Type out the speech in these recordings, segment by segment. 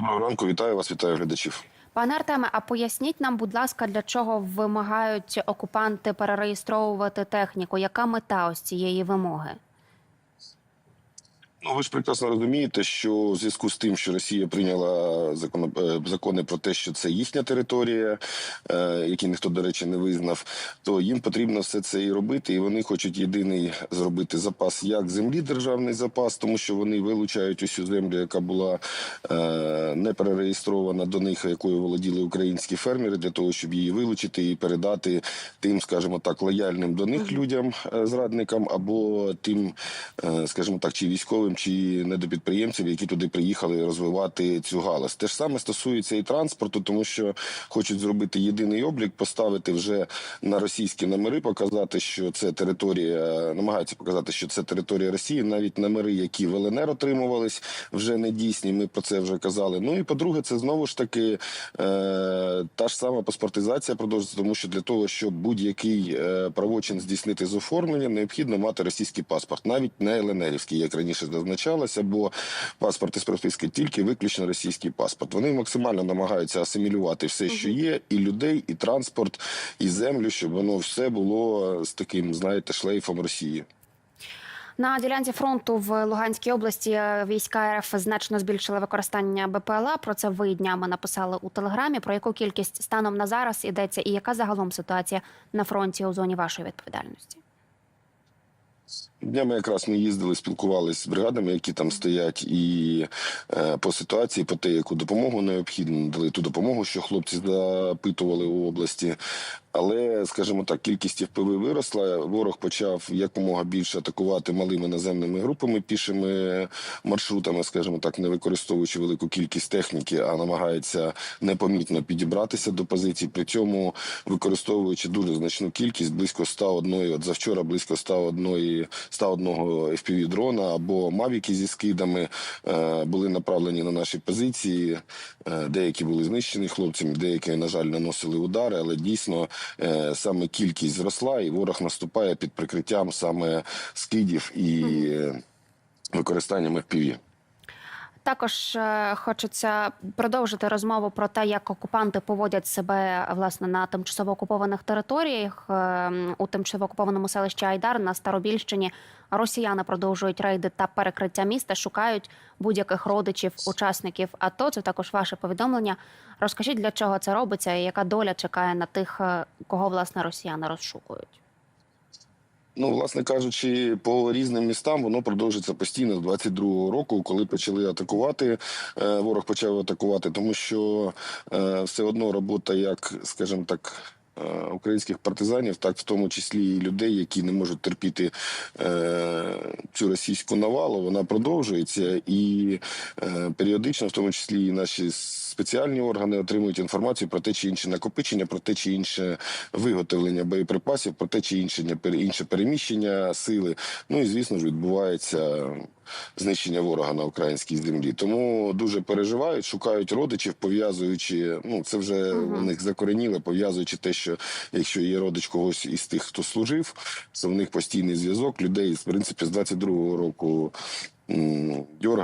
Доброго ранку, вітаю вас, вітаю глядачів. Пане Артеме, а поясніть нам, будь ласка, для чого вимагають окупанти перереєстровувати техніку? Яка мета ось цієї вимоги? Ну, ви ж прекрасно розумієте, що в зв'язку з тим, що Росія прийняла закон, е, закони про те, що це їхня територія, е, які ніхто, до речі, не визнав, то їм потрібно все це і робити. І вони хочуть єдиний зробити запас як землі, державний запас, тому що вони вилучають усю землю, яка була е, не перереєстрована до них, якою володіли українські фермери, для того, щоб її вилучити і передати тим, скажімо так, лояльним до них людям, е, зрадникам, або тим, е, скажімо так, чи військовим, чи недопідприємців, які туди приїхали розвивати цю галузь. Те ж саме стосується і транспорту, тому що хочуть зробити єдиний облік, поставити вже на російські номери, показати, що це територія, намагаються показати, що це територія Росії, навіть номери, які в ЛНР отримувались, вже не дійсні. Ми про це вже казали. Ну і по-друге, це знову ж таки е, та ж сама паспортизація продовжується, тому що для того, щоб будь-який е, правочин здійснити з оформлення, необхідно мати російський паспорт, навіть не ЛНРівський, як раніше зазначалося, бо паспорт із прописки тільки виключно російський паспорт. Вони максимально намагаються асимілювати все, що є, і людей, і транспорт, і землю, щоб воно все було з таким, знаєте, шлейфом Росії. На ділянці фронту в Луганській області війська РФ значно збільшили використання БПЛА. Про це ви днями написали у телеграмі. Про яку кількість станом на зараз йдеться, і яка загалом ситуація на фронті у зоні вашої відповідальності? Днями якраз ми їздили, спілкувалися з бригадами, які там стоять, і е, по ситуації, по те, яку допомогу необхідно, дали ту допомогу, що хлопці запитували у області. Але, скажімо так, кількість ФПВ виросла. Ворог почав якомога більше атакувати малими наземними групами, пішими маршрутами, скажімо так, не використовуючи велику кількість техніки, а намагається непомітно підібратися до позицій. При цьому використовуючи дуже значну кількість, близько 101, от завчора близько 101, 101 FPV дрона або мавіки зі скидами е, були направлені на наші позиції. Е, деякі були знищені хлопцями, деякі, на жаль, наносили удари, але дійсно е, саме кількість зросла, і ворог наступає під прикриттям саме скидів і використанням FPV. Також е, хочеться продовжити розмову про те, як окупанти поводять себе власне на тимчасово окупованих територіях Е, у тимчасово окупованому селищі Айдар на Старобільщині. Росіяни продовжують рейди та перекриття міста, шукають будь-яких родичів, учасників АТО. Це також ваше повідомлення. Розкажіть, для чого це робиться, і яка доля чекає на тих, е, кого власне росіяни розшукують. Ну, власне кажучи, по різним містам воно продовжиться постійно з 22-го року, коли почали атакувати. е, Ворог почав атакувати, тому що е, все одно робота, як, скажімо так. Е, Українських партизанів, так в тому числі і людей, які не можуть терпіти е, цю російську навалу, вона продовжується, і е, періодично, в тому числі, і наші спеціальні органи отримують інформацію про те чи інше накопичення, про те чи інше виготовлення боєприпасів, про те чи інше, інше переміщення сили. Ну і звісно ж відбувається знищення ворога на українській землі. Тому дуже переживають, шукають родичів, пов'язуючи. Ну це вже Мгм. у них закореніло, пов'язуючи те, що якщо є родич когось із тих, хто служив, то в них постійний зв'язок людей, в принципі, з 22-го року.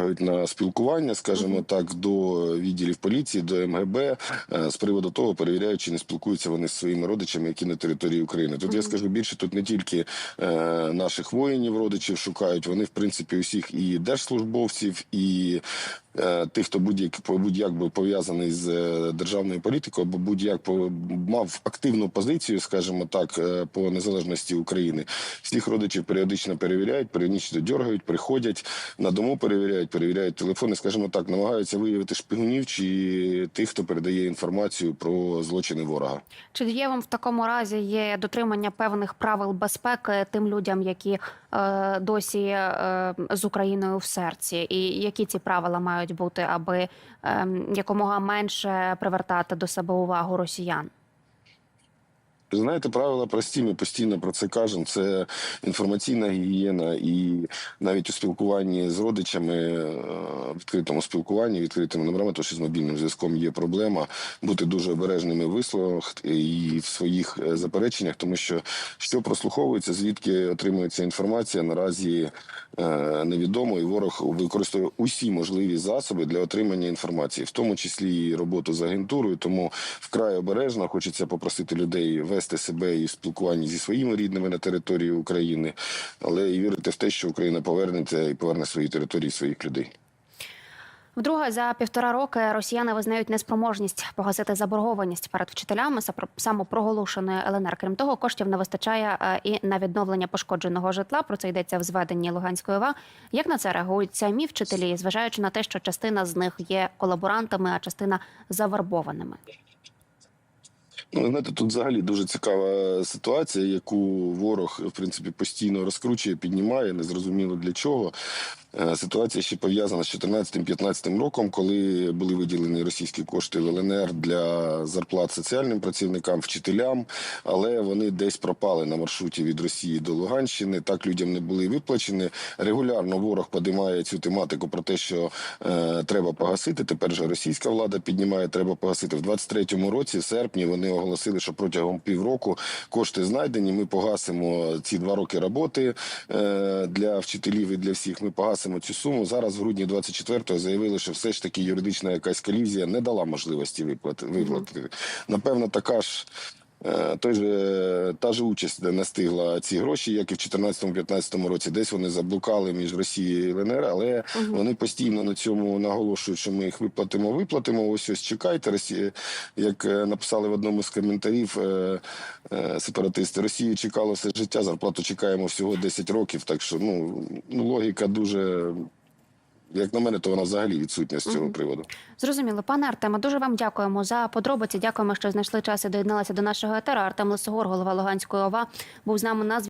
Дергають на спілкування, скажімо так, до відділів поліції, до МГБ е, з приводу того, перевіряють, чи не спілкуються вони з своїми родичами, які на території України. Тут я скажу більше, тут не тільки е, наших воїнів, родичів шукають, вони в принципі усіх і держслужбовців, і тих, хто будь-як будь-як би пов'язаний з е, державною політикою, або будь-як мав активну позицію, скажімо так, е, по незалежності України. Всіх родичів періодично перевіряють, періодично дергають, приходять на дому, перевіряють, перевіряють телефони, скажімо так, намагаються виявити шпигунів чи тих, хто передає інформацію про злочини ворога. Чи дієвим в такому разі є дотримання певних правил безпеки тим людям, які е, досі е, з Україною в серці, і які ці правила мають бути, аби е, якомога менше привертати до себе увагу росіян? Знаєте, правила прості, ми постійно про це кажемо. Це інформаційна гігієна, і навіть у спілкуванні з родичами, е, відкритому спілкуванні, відкритими номерами, тому що з мобільним зв'язком є проблема бути дуже обережними в висловах і в своїх е, запереченнях, тому що що прослуховується, звідки отримується інформація, наразі е, невідомо, і ворог використовує усі можливі засоби для отримання інформації, в тому числі і роботу з агентурою. Тому вкрай обережно хочеться попросити людей вести себе і в спілкуванні зі своїми рідними на території України, але і вірити в те, що Україна повернеться і поверне свої території своїх людей. Вдруге, за півтора роки росіяни визнають неспроможність погасити заборгованість перед вчителями самопроголошеної ЛНР. Крім того, коштів не вистачає е, і на відновлення пошкодженого житла. Про це йдеться в зведенні Луганської ОВА. Як на це реагують самі вчителі, зважаючи на те, що частина з них є колаборантами, а частина завербованими? Ну, знаєте, тут взагалі дуже цікава ситуація, яку ворог в принципі постійно розкручує, піднімає, незрозуміло для чого. Е, Ситуація ще пов'язана з 14-15 роком, коли були виділені російські кошти в ЛНР для зарплат соціальним працівникам, вчителям, але вони десь пропали на маршруті від Росії до Луганщини. Так людям не були виплачені. Регулярно ворог підіймає цю тематику про те, що е, треба погасити. Тепер же російська влада піднімає, треба погасити. В 23-му році, в серпні, вони оголосили, що протягом півроку кошти знайдені. Ми погасимо ці два роки роботи е, для вчителів і для всіх. Ми погасимо цю суму. Зараз в грудні 24-го заявили, що все ж таки юридична якась колізія не дала можливості виплати. виплатити. Напевно, така ж. Е, Той же та ж участь настигла ці гроші, як і в 2014-2015 році. Десь вони заблукали між Росією і ЛНР, але вони постійно на цьому наголошують, що ми їх виплатимо, виплатимо. Ось ось чекайте. Росія, як е, написали в одному з коментарів е, е, сепаратисти, Росію чекало все життя, зарплату чекаємо всього 10 років. Так що ну логіка дуже. Як на мене, то вона взагалі відсутня з цього приводу. Зрозуміло, пане Артема. дуже вам дякуємо за подробиці. Дякуємо, що знайшли час і доєдналися до нашого етера. Артем Лисогор, голова Луганської ОВА, був з нами на.